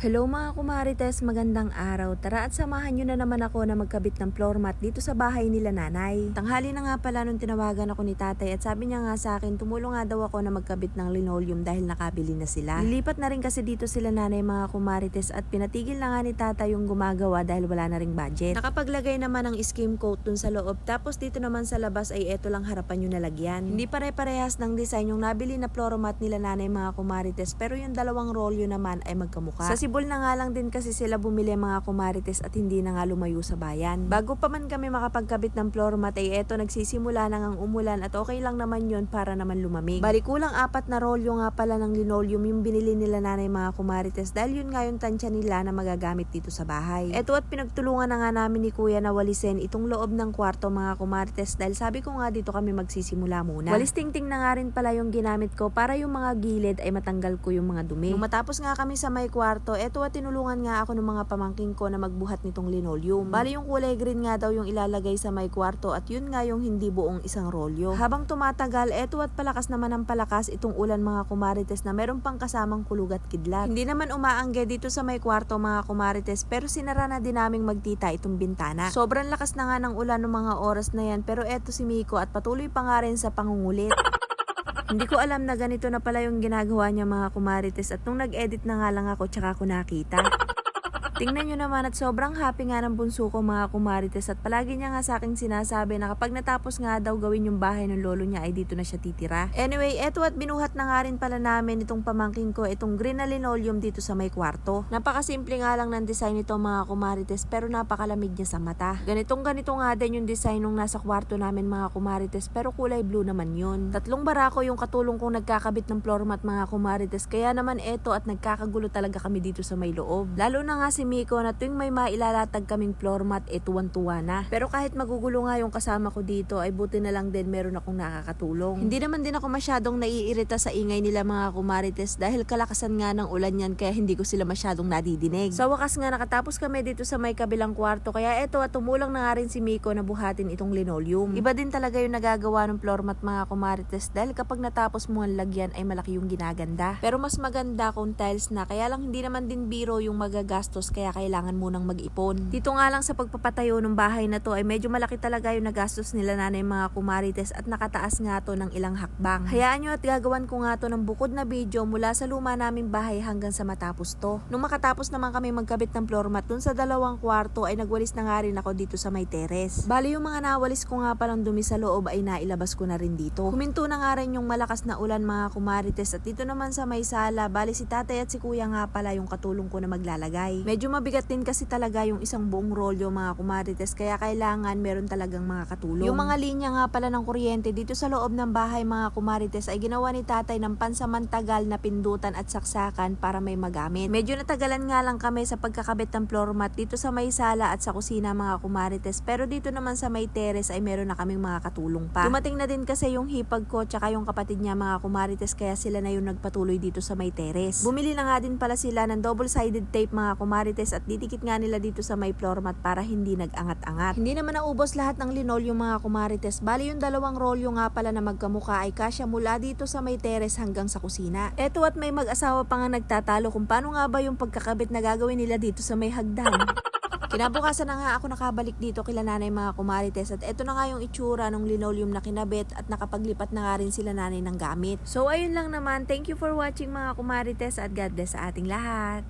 Hello mga kumarites, magandang araw. Tara at samahan nyo na naman ako na magkabit ng floor mat dito sa bahay nila nanay. Tanghali na nga pala nung tinawagan ako ni tatay at sabi niya nga sa akin tumulong nga daw ako na magkabit ng linoleum dahil nakabili na sila. Lilipat na rin kasi dito sila nanay mga kumarites at pinatigil na nga ni tatay yung gumagawa dahil wala na ring budget. Nakapaglagay naman ng skim coat dun sa loob tapos dito naman sa labas ay eto lang harapan yung nalagyan. Hindi pare-parehas ng design yung nabili na floor mat nila nanay mga kumarites pero yung dalawang rolyo naman ay magkamuka. Sa Sibol na nga lang din kasi sila bumili mga kumarites at hindi na nga lumayo sa bayan. Bago pa man kami makapagkabit ng floor mat ay eto nagsisimula na ngang umulan at okay lang naman yon para naman lumamig. Bali kulang apat na rolyo nga pala ng linoleum yung binili nila nanay mga kumarites dahil yun nga yung tansya nila na magagamit dito sa bahay. Eto at pinagtulungan na nga namin ni kuya na walisin itong loob ng kwarto mga kumarites dahil sabi ko nga dito kami magsisimula muna. Walis tingting na nga rin pala yung ginamit ko para yung mga gilid ay matanggal ko yung mga dumi. Nung matapos nga kami sa may kwarto, eto at tinulungan nga ako ng mga pamangking ko na magbuhat nitong linoleum. Bali yung kulay green nga daw yung ilalagay sa may kwarto at yun nga yung hindi buong isang rolyo. Habang tumatagal, eto at palakas naman ang palakas itong ulan mga kumarites na meron pang kasamang kulug at kidlat. Hindi naman umaangge dito sa may kwarto mga kumarites pero sinara na din naming magtita itong bintana. Sobrang lakas na nga ng ulan ng mga oras na yan pero eto si Miko at patuloy pa nga rin sa pangungulit. Hindi ko alam na ganito na pala yung ginagawa niya mga kumarites at nung nag-edit na nga lang ako tsaka ko nakita. Tingnan nyo naman at sobrang happy nga ng bunso ko mga kumarites at palagi niya nga sa akin sinasabi na kapag natapos nga daw gawin yung bahay ng lolo niya ay dito na siya titira. Anyway, eto at binuhat na nga rin pala namin itong pamangking ko itong green na linoleum dito sa may kwarto. Napakasimple nga lang ng design nito mga kumarites pero napakalamig niya sa mata. Ganitong ganito nga din yung design nung nasa kwarto namin mga kumarites pero kulay blue naman yun. Tatlong barako yung katulong kong nagkakabit ng floor mat mga kumarites kaya naman eto at nagkakagulo talaga kami dito sa may loob. Lalo na nga si Miko na tuwing may mailalatag kaming floor mat eh tuwan-tuwa na. Pero kahit magugulo nga yung kasama ko dito ay buti na lang din meron akong nakakatulong. Hindi naman din ako masyadong naiirita sa ingay nila mga kumarites dahil kalakasan nga ng ulan yan kaya hindi ko sila masyadong nadidinig. Sa wakas nga nakatapos kami dito sa may kabilang kwarto kaya eto at tumulong na nga rin si Miko na buhatin itong linoleum. Iba din talaga yung nagagawa ng floor mat mga kumarites dahil kapag natapos mo ang lagyan ay malaki yung ginaganda. Pero mas maganda kung tiles na kaya lang hindi naman din biro yung magagastos kaya kailangan munang mag-ipon. Dito nga lang sa pagpapatayo ng bahay na to ay medyo malaki talaga yung nagastos nila nanay mga kumarites at nakataas nga to ng ilang hakbang. Hayaan nyo at gagawan ko nga to ng bukod na video mula sa luma naming bahay hanggang sa matapos to. Nung makatapos naman kami magkabit ng floor mat dun sa dalawang kwarto ay nagwalis na nga rin ako dito sa may teres. Bali yung mga nawalis ko nga palang dumi sa loob ay nailabas ko na rin dito. Huminto na nga rin yung malakas na ulan mga kumarites at dito naman sa may sala bali si tatay at si kuya nga pala yung katulong ko na maglalagay. Medyo mabigat din kasi talaga yung isang buong rolyo mga kumarites kaya kailangan meron talagang mga katulong. Yung mga linya nga pala ng kuryente dito sa loob ng bahay mga kumarites ay ginawa ni tatay ng pansamantagal na pindutan at saksakan para may magamit. Medyo natagalan nga lang kami sa pagkakabit ng floor mat dito sa may sala at sa kusina mga kumarites pero dito naman sa may terrace ay meron na kaming mga katulong pa. Dumating na din kasi yung hipag ko tsaka yung kapatid niya mga kumarites kaya sila na yung nagpatuloy dito sa may terrace. Bumili na nga din pala sila ng double-sided tape mga kumarites at didikit nga nila dito sa may floor mat para hindi nag-angat-angat. Hindi naman naubos lahat ng linoleum mga kumarites. Bali yung dalawang rolyo nga pala na magkamuka ay kasya mula dito sa may terrace hanggang sa kusina. Eto at may mag-asawa pa nga nagtatalo kung paano nga ba yung pagkakabit na gagawin nila dito sa may hagdan. Kinabukasan na nga ako nakabalik dito kila nanay mga kumarites at eto na nga yung itsura ng linoleum na kinabit at nakapaglipat na nga rin sila nanay ng gamit. So ayun lang naman, thank you for watching mga kumarites at God bless sa ating lahat.